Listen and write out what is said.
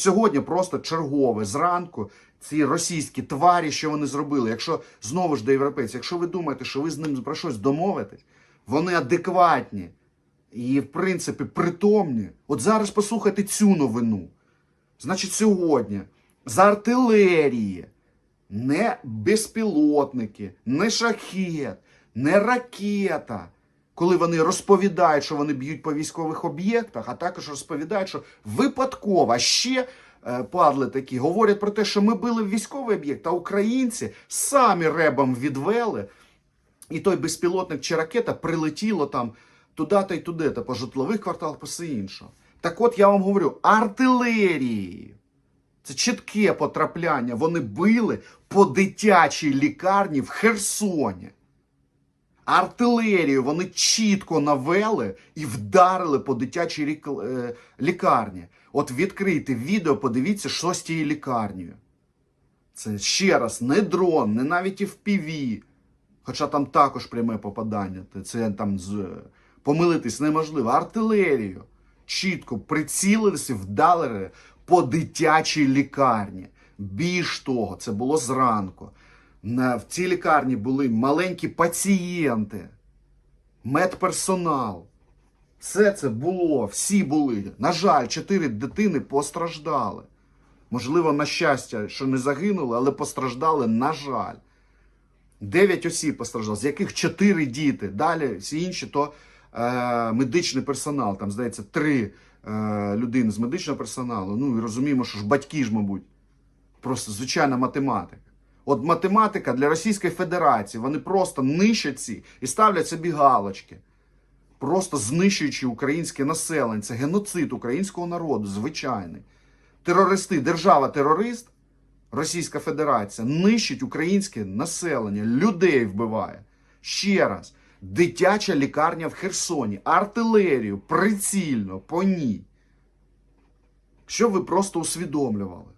Сьогодні просто чергове зранку ці російські тварі, що вони зробили. Якщо знову ж до європейців, якщо ви думаєте, що ви з ним про щось домовитесь, вони адекватні і, в принципі, притомні. От зараз послухайте цю новину. Значить, сьогодні з артилерії не безпілотники, не шахет, не ракета. Коли вони розповідають, що вони б'ють по військових об'єктах, а також розповідають, що випадково ще е, падли такі, говорять про те, що ми били в військовий об'єкт, а українці самі ребом відвели, і той безпілотник чи ракета прилетіло там туди-то й туди, та по житлових кварталах, по все інше. Так от я вам говорю, артилерії. Це чітке потрапляння. Вони били по дитячій лікарні в Херсоні. Артилерію вони чітко навели і вдарили по дитячій е, лікарні. От відкрийте відео, подивіться, що з тією лікарнею. Це ще раз не дрон, не навіть і в ПІВІ. Хоча там також пряме попадання. Це там з... помилитись неможливо. Артилерію чітко прицілилися і вдали по дитячій лікарні. Більш того, це було зранку. В цій лікарні були маленькі пацієнти, медперсонал. Все це було, всі були. На жаль, чотири дитини постраждали. Можливо, на щастя, що не загинули, але постраждали, на жаль. Дев'ять осіб постраждало, з яких чотири діти. Далі всі інші то е, медичний персонал. Там, здається, три е, людини з медичного персоналу. Ну і розуміємо, що ж батьки ж, мабуть, просто звичайна математика. От математика для Російської Федерації, вони просто нищать ці і ставлять собі галочки, просто знищуючи українське населення. Це геноцид українського народу, звичайний. Терористи, держава-терорист, Російська Федерація нищить українське населення, людей вбиває. Ще раз, дитяча лікарня в Херсоні, артилерію прицільно по ній. Щоб ви просто усвідомлювали.